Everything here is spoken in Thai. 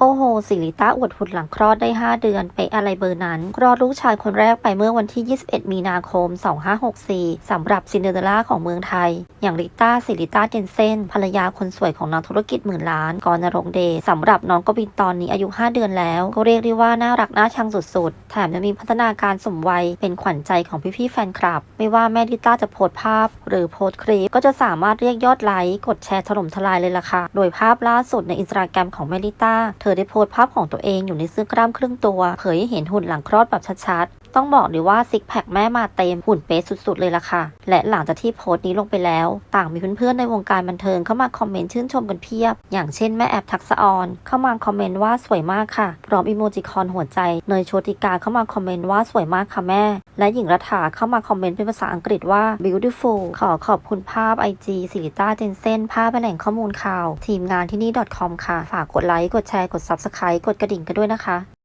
โอ้โห สิริต้าอวดหุ่นหลังคลอดได้ 5 เดือน ไปอะไรเบอร์นั้นคลอดลูกชายคนแรกไปเมื่อวันที่ 21 มีนาคม 2564 สำหรับซินเดอเรลล่าของเมืองไทย อย่างริต้า สิริต้าเจนเซนภรรยาคนสวยของนักธุรกิจหมื่นล้าน กรณรงเดชสำหรับน้องกบินตอนนี้อายุ 5 เดือนแล้ว ก็เรียกได้ว่าน่ารักน่าชังสุดๆ แถมยังมีพัฒนาการสมวัย เป็นขวัญใจของพี่ๆแฟนคลับ ไม่ว่าแม่ริต้าจะโพสภาพ หรือโพสคลิป ก็จะสามารถเรียกยอดไลค์ กดแชร์ถล่มทลายเลยล่ะค่ะ โดยภาพล่าสุดในอินสตาแกรมของแม่ริต้าเธธอได้โพสต์ภาพของตัวเองอยู่ในเสื้อกล้ามครึ่งตัว เผยให้เห็นหุ่นหลังคลอดแบบชัดๆ ต้องบอกเลยว่าซิกแพคแม่มาเต็มหุ่นเป๊ะสุดๆเลยล่ะค่ะ และหลังจากที่โพสต์นี้ลงไปแล้ว ต่างมีเพื่อนๆในวงการบันเทิงเข้ามาคอมเมนต์ชื่นชมกันเพียบ อย่างเช่นแม่แอบทักษออนเข้ามาคอมเมนต์ว่าสวยมากค่ะ พร้อมอีโมจิคอนหัวใจเนยโชติกาเข้ามาคอมเมนต์ว่าสวยมากค่ะแม่ และหญิงรัฐาเข้ามาคอมเมนต์เป็นภาษาอังกฤษว่า beautiful ขอขอบคุณภาพ IG สิริต้าเจนเซนภาพแหล่งข้อมูลข่าว ทีมงานที่นี่ .com ค่ะ ฝากกดไลค์ กดแชร์ กด subscribe กดกระดิ่งกันด้วยนะคะ